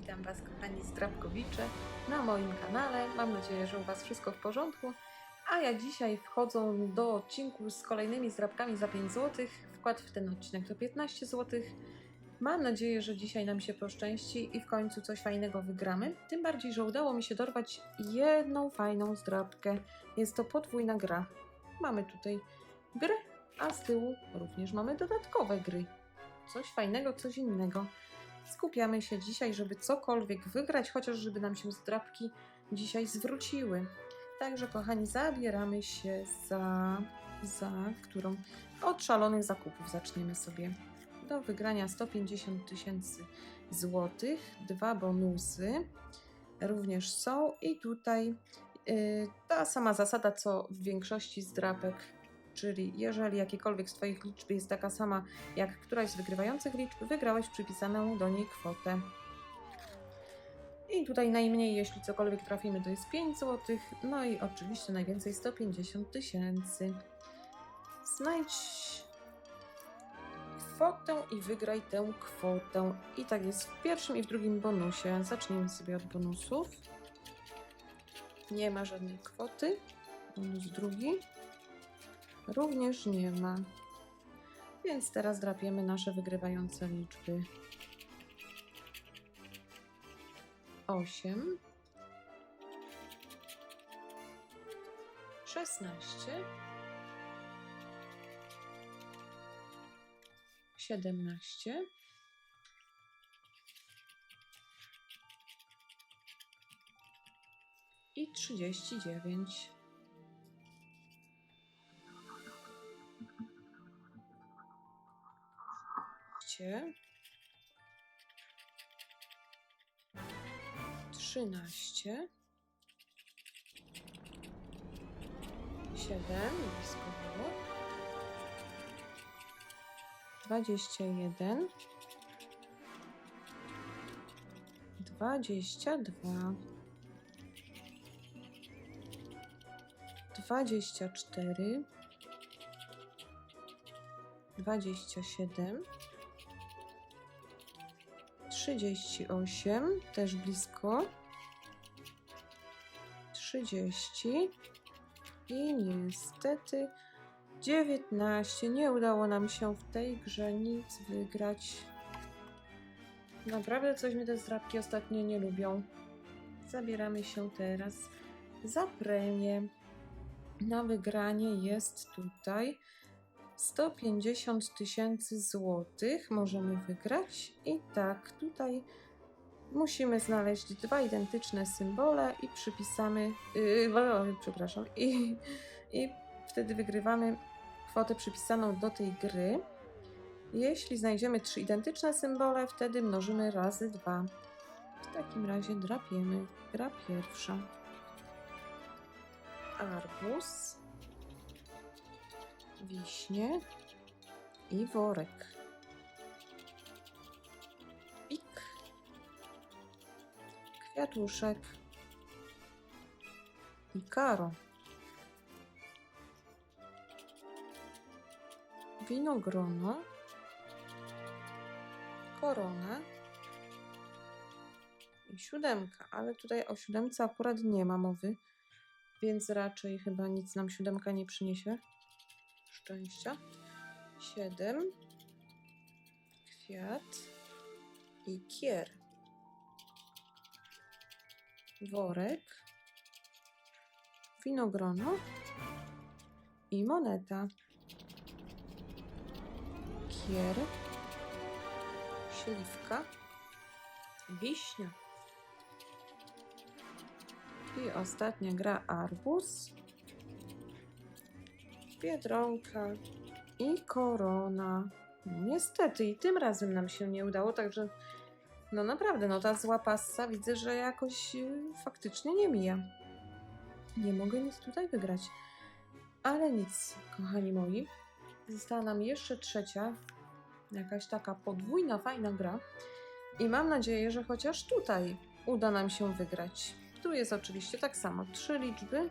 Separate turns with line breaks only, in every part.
Witam Was, kochani zdrabkowicze, na moim kanale. Mam nadzieję, że u Was wszystko w porządku. A ja dzisiaj wchodzą do odcinku z kolejnymi zdrabkami za 5 zł. Wkład w ten odcinek to 15 zł. Mam nadzieję, że dzisiaj nam się poszczęści i w końcu coś fajnego wygramy. Tym bardziej, że udało mi się dorwać jedną fajną zdrabkę. Jest to podwójna gra. Mamy tutaj gry, a z tyłu również mamy dodatkowe gry. Coś fajnego, coś innego skupiamy się dzisiaj, żeby cokolwiek wygrać, chociaż żeby nam się zdrabki dzisiaj zwróciły. Także, kochani, zabieramy się za, za którą? Od szalonych zakupów zaczniemy sobie. Do wygrania 150 tysięcy złotych, dwa bonusy również są i tutaj yy, ta sama zasada, co w większości zdrapek, czyli jeżeli jakiekolwiek z Twoich liczb jest taka sama jak któraś z wygrywających liczb, wygrałeś przypisaną do niej kwotę. I tutaj najmniej, jeśli cokolwiek trafimy, to jest 5 zł. No i oczywiście najwięcej 150 tysięcy. Znajdź kwotę i wygraj tę kwotę. I tak jest w pierwszym i w drugim bonusie. Zacznijmy sobie od bonusów. Nie ma żadnej kwoty. Bonus drugi również nie ma. Więc teraz drapiemy nasze wygrywające liczby. 8 szesnaście, siedemnaście, i trzydzieści dziewięć. 12, 13, 7, blisko było, 21, 22, 24, 27, 38, też blisko. 30 i niestety 19. Nie udało nam się w tej grze nic wygrać. Naprawdę coś mi te zdrabki ostatnio nie lubią. Zabieramy się teraz za premię. Na wygranie jest tutaj 150 tysięcy złotych możemy wygrać. I tak, tutaj musimy znaleźć dwa identyczne symbole i przypisamy, yy, przepraszam, i, i wtedy wygrywamy kwotę przypisaną do tej gry. Jeśli znajdziemy trzy identyczne symbole, wtedy mnożymy razy dwa. W takim razie drapiemy. Gra pierwsza. Arbus wiśnie i worek. Pik, kwiatuszek. I karo. Winogrono, korona. I siódemka, ale tutaj o siódemce akurat nie ma mowy, więc raczej chyba nic nam siódemka nie przyniesie szczęścia. 7. Kwiat i kier. Worek. Winogrono i moneta. Kier. Śliwka. Wiśnia. I ostatnia gra arbuz. Biedronka i korona. No niestety i tym razem nam się nie udało, także no naprawdę, no ta zła passa widzę, że jakoś y, faktycznie nie mija. Nie mogę nic tutaj wygrać. Ale nic, kochani moi. Została nam jeszcze trzecia, jakaś taka podwójna, fajna gra. I mam nadzieję, że chociaż tutaj uda nam się wygrać. Tu jest oczywiście tak samo. Trzy liczby,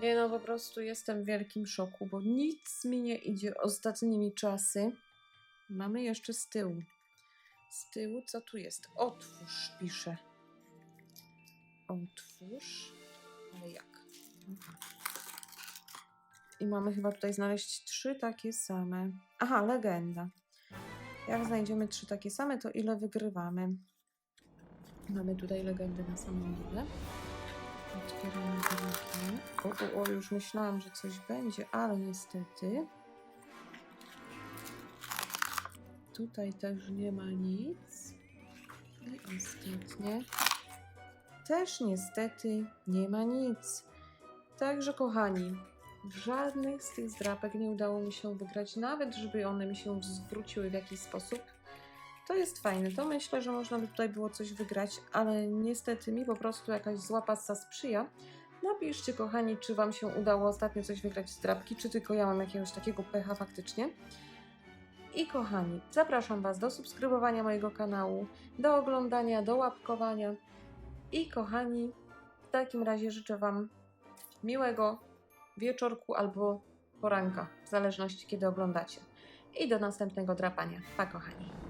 Nie no, po prostu jestem w wielkim szoku, bo nic mi nie idzie ostatnimi czasy. Mamy jeszcze z tyłu. Z tyłu co tu jest? Otwórz, pisze. Otwórz. Ale jak? I mamy chyba tutaj znaleźć trzy takie same. Aha, legenda. Jak znajdziemy trzy takie same, to ile wygrywamy? Mamy tutaj legendę na samą dole. Otwieramy drugie. O, o, o, już myślałam, że coś będzie, ale niestety. Tutaj też nie ma nic. I ostatnie. Też niestety nie ma nic. Także kochani, żadnych z tych zdrapek nie udało mi się wygrać, nawet żeby one mi się zwróciły w jakiś sposób. To jest fajne, to myślę, że można by tutaj było coś wygrać, ale niestety mi po prostu jakaś zła passa sprzyja. Napiszcie kochani, czy Wam się udało ostatnio coś wygrać z drapki, czy tylko ja mam jakiegoś takiego pecha faktycznie. I kochani, zapraszam Was do subskrybowania mojego kanału, do oglądania, do łapkowania. I kochani, w takim razie życzę Wam miłego wieczorku albo poranka, w zależności kiedy oglądacie. I do następnego drapania. Pa kochani.